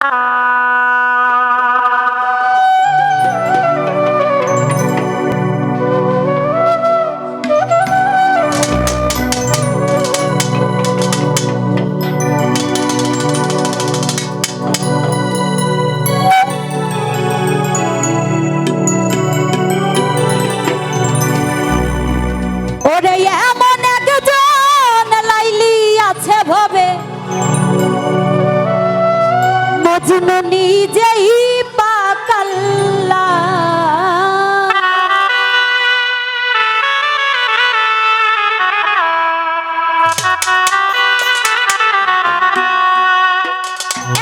Ah. জুনুনি যেই পাকাল্লা।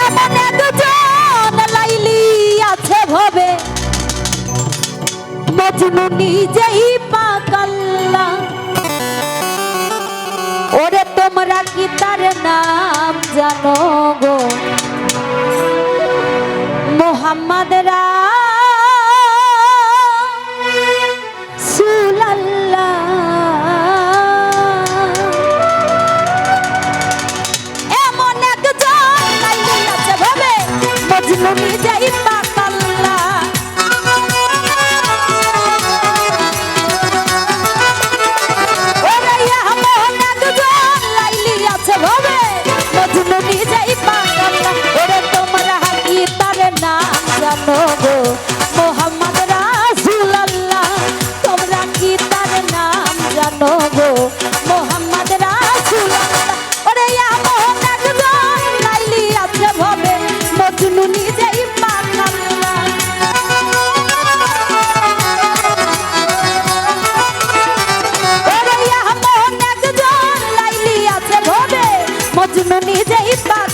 এমনে আছে ভবে। মজনুনি যেই পাকাল্লা। ওরে তোমরা কি তার নাম জানো গো? Muhammad Ra নিজেই পা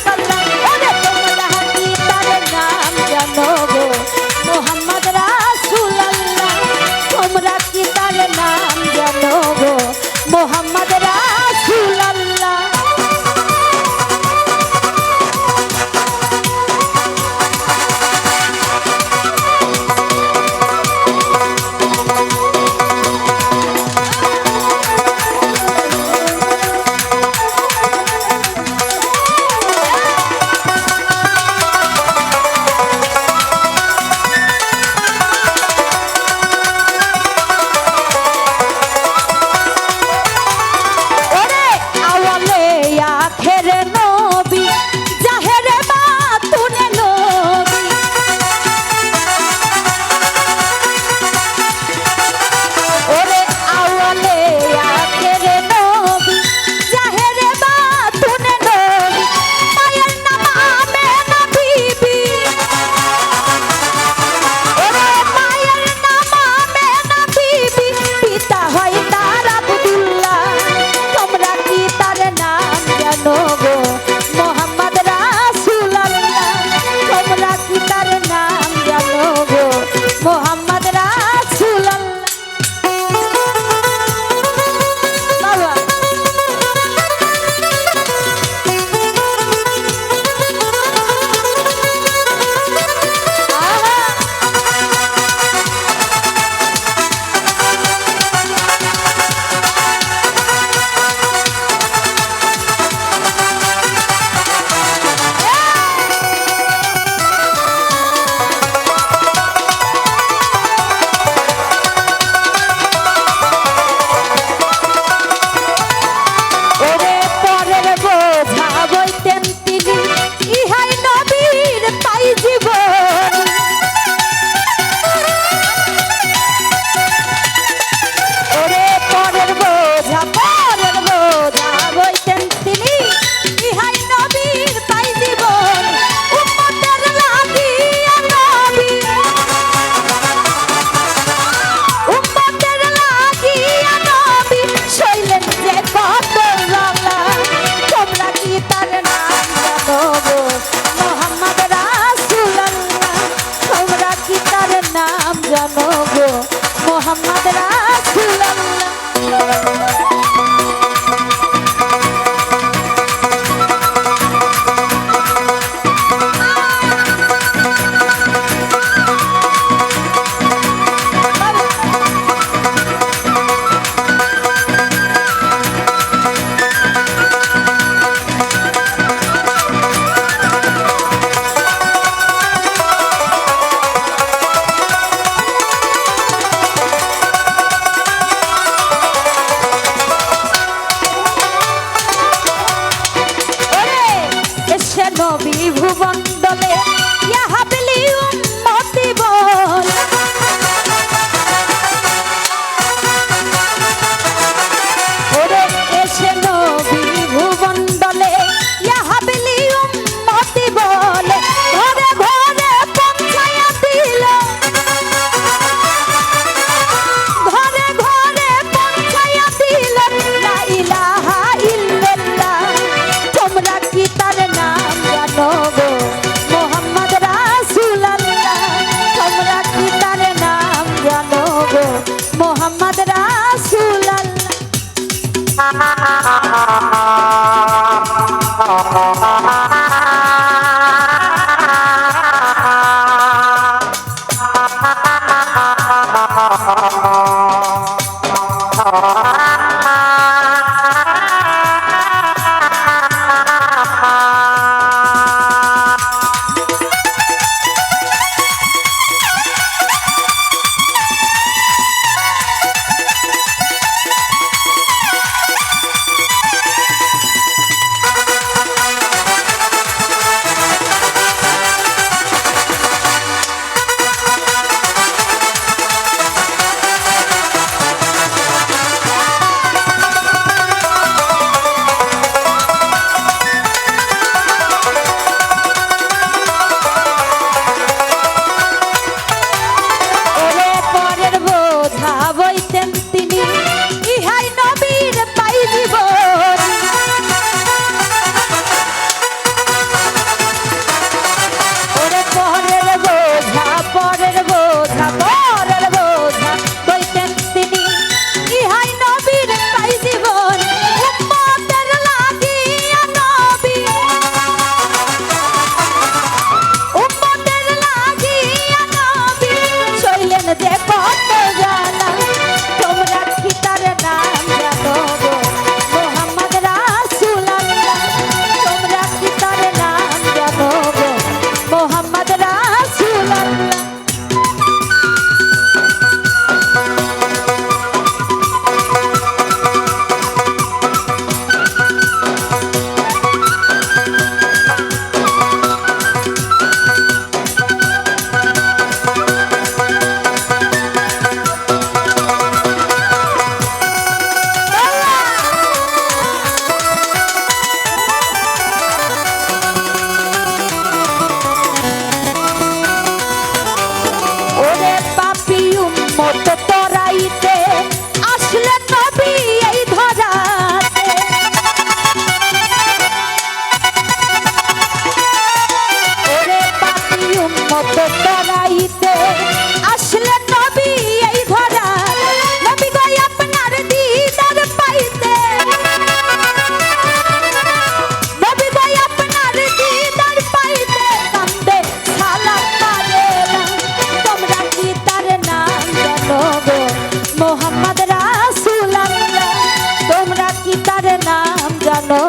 গো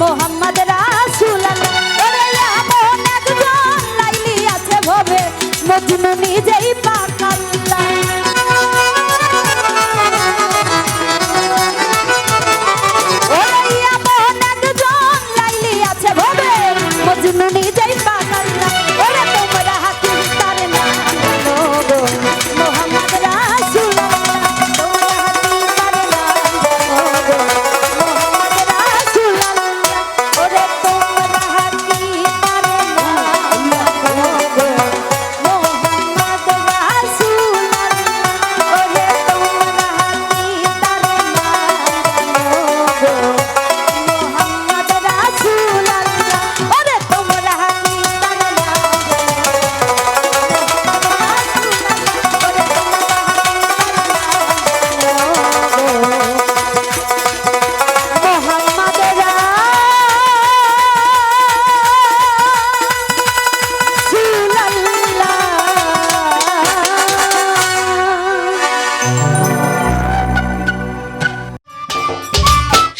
মোহাম্মদ ওরে এমন একজন লাইলি আছে ভবে মজনু নিজেই পাকাল্লা মজনু নিজেই